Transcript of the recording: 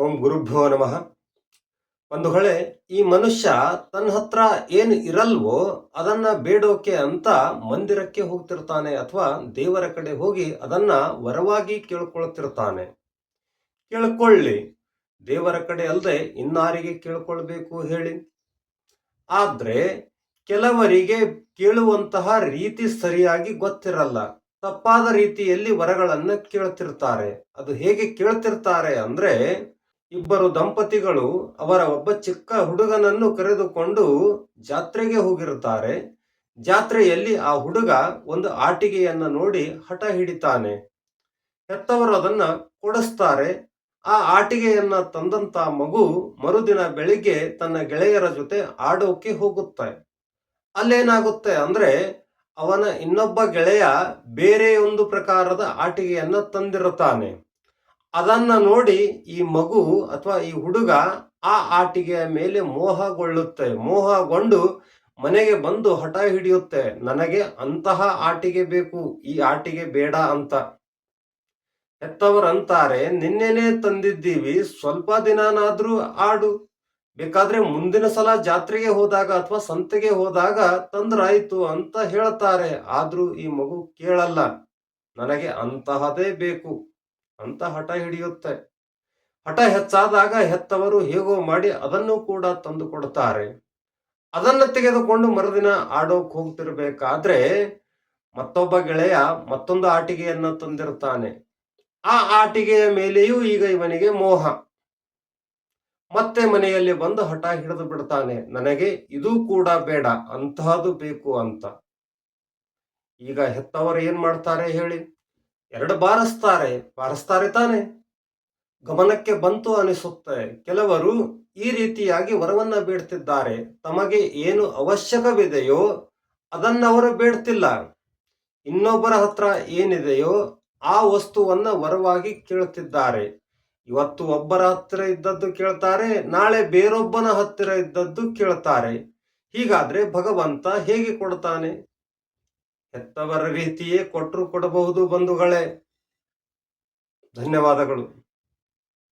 ಓಂ ಗುರುಭ್ಯೋ ನಮಃ. ಬಂಧುಗಳೇ ಈ ಮನುಷ್ಯ ತನ್ನ ಹತ್ರ ಏನು ಇರಲ್ವೋ ಅದನ್ನ ಬೇಡೋಕೆ ಅಂತ ಮಂದಿರಕ್ಕೆ ಹೋಗ್ತಿರ್ತಾನೆ ಅಥವಾ ದೇವರ ಕಡೆ ಹೋಗಿ ಅದನ್ನ ವರವಾಗಿ ಕೇಳ್ಕೊಳ್ತಿರ್ತಾನೆ. ಕೇಳ್ಕೊಳ್ಳಿ. ದೇವರ ಕಡೆ ಅಲ್ಲದೆ ಇನ್ನಾರಿಗೆ ಕೇಳ್ಕೊಳ್ಬೇಕು ಹೇಳಿ. ಆದ್ರೆ ಕೆಲವರಿಗೆ ಕೇಳುವಂತಹ ರೀತಿ ಸರಿಯಾಗಿ ಗೊತ್ತಿರಲ್ಲ. ತಪ್ಪಾದ ರೀತಿಯಲ್ಲಿ ವರಗಳನ್ನು ಕೇಳ್ತಿರ್ತಾರೆ. ಅದು ಹೇಗೆ ಕೇಳ್ತಿರ್ತಾರೆ ಅಂದ್ರೆ ಇಬ್ಬರು ದಂಪತಿಗಳು ಅವರ ಒಬ್ಬ ಚಿಕ್ಕ ಹುಡುಗನನ್ನು ಕರೆದುಕೊಂಡು ಜಾತ್ರೆಗೆ ಹೋಗಿರುತ್ತಾರೆ. ಜಾತ್ರೆಯಲ್ಲಿ ಆ ಹುಡುಗ ಒಂದು ಆಟಿಕೆಯನ್ನ ನೋಡಿ ಹಠ ಹಿಡಿತಾನೆ. ಹೆತ್ತವರು ಅದನ್ನ ಕೊಡಿಸ್ತಾರೆ. ಆ ಆಟಿಕೆಯನ್ನ ತಂದಂತ ಮಗು ಮರುದಿನ ಬೆಳಿಗ್ಗೆ ತನ್ನ ಗೆಳೆಯರ ಜೊತೆ ಆಡೋಕೆ ಹೋಗುತ್ತೆ. ಅಲ್ಲೇನಾಗುತ್ತೆ ಅಂದ್ರೆ ಅವನ ಇನ್ನೊಬ್ಬ ಗೆಳೆಯ ಬೇರೆ ಒಂದು ಪ್ರಕಾರದ ಆಟಿಕೆಯನ್ನ ತಂದಿರುತ್ತಾನೆ. ಅದನ್ನ ನೋಡಿ ಈ ಮಗು ಅಥವಾ ಈ ಹುಡುಗ ಆ ಆಟಿಕೆಯ ಮೇಲೆ ಮೋಹಗೊಳ್ಳುತ್ತೆ. ಮೋಹಗೊಂಡು ಮನೆಗೆ ಬಂದು ಹಠ ಹಿಡಿಯುತ್ತೆ. ನನಗೆ ಅಂತಹ ಆಟಿಗೆ ಬೇಕು, ಈ ಆಟಿಗೆ ಬೇಡ ಅಂತ. ಹೆತ್ತವರಂತಾರೆ, ನಿನ್ನೆನೆ ತಂದಿದ್ದೀವಿ, ಸ್ವಲ್ಪ ದಿನನಾದ್ರೂ ಆಡು. ಬೇಕಾದ್ರೆ ಮುಂದಿನ ಸಲ ಜಾತ್ರೆಗೆ ಹೋದಾಗ ಅಥವಾ ಸಂತೆಗೆ ಹೋದಾಗ ತಂದ್ರಾಯ್ತು ಅಂತ ಹೇಳ್ತಾರೆ. ಆದ್ರೂ ಈ ಮಗು ಕೇಳಲ್ಲ. ನನಗೆ ಅಂತಹದೇ ಬೇಕು. ಅಂತ ಹಠ ಹಿಡಿಯುತ್ತೆ. ಹಠ ಹೆಚ್ಚಾದಾಗ ಹೆತ್ತವರು ಹೇಗೋ ಮಾಡಿ ಅದನ್ನು ಕೂಡ ತಂದು ಕೊಡ್ತಾರೆ ಅದನ್ನು ತೆಗೆದುಕೊಂಡು ಮರುದಿನ ಆಡೋಕ್ ಹೋಗ್ತಿರ್ಬೇಕಾದ್ರೆ ಮತ್ತೊಬ್ಬ ಗೆಳೆಯ ಮತ್ತೊಂದು ಆಟಿಕೆಯನ್ನ ತಂದಿರ್ತಾನೆ. ಆ ಆಟಿಗೆಯ ಮೇಲೆಯೂ ಈಗ ಇವನಿಗೆ ಮೋಹ. ಮತ್ತೆ ಮನೆಯಲ್ಲಿ ಬಂದು ಹಠ ಹಿಡಿದು ಬಿಡ್ತಾನೆ. ನನಗೆ ಇದು ಕೂಡ ಬೇಡ ಅಂತಹದು ಬೇಕು ಅಂತ. ಈಗ ಹೆತ್ತವರು ಏನ್ ಮಾಡ್ತಾರೆ ಹೇಳಿ? ಎರಡು ಬಾರಿಸ್ತಾರೆ ಬಾರಿಸ್ತಾರೆ ತಾನೆ. ಗಮನಕ್ಕೆ ಬಂತು ಅನಿಸುತ್ತೆ. ಕೆಲವರು ಈ ರೀತಿಯಾಗಿ ವರವನ್ನ ಬೇಡ್ತಿದ್ದಾರೆ. ತಮಗೆ ಏನು ಅವಶ್ಯಕವಿದೆಯೋ ಅದನ್ನವರು ಬೇಡ್ತಿಲ್ಲ. ಇನ್ನೊಬ್ಬರ ಹತ್ರ ಏನಿದೆಯೋ ಆ ವಸ್ತುವನ್ನ ವರವಾಗಿ ಕೇಳುತ್ತಿದ್ದಾರೆ ಇವತ್ತು ಒಬ್ಬರ ಹತ್ತಿರ ಇದ್ದದ್ದು ಕೇಳ್ತಾರೆ, ನಾಳೆ ಬೇರೊಬ್ಬನ ಹತ್ತಿರ ಇದ್ದದ್ದು ಕೇಳ್ತಾರೆ. ಹೀಗಾದ್ರೆ ಭಗವಂತ ಹೇಗೆ ಕೊಡ್ತಾನೆ? ಹೆತ್ತವರ ರೀತಿಯೇ ಕೊಟ್ಟರು ಕೊಡಬಹುದು ಬಂಧುಗಳೇ. ಧನ್ಯವಾದಗಳು.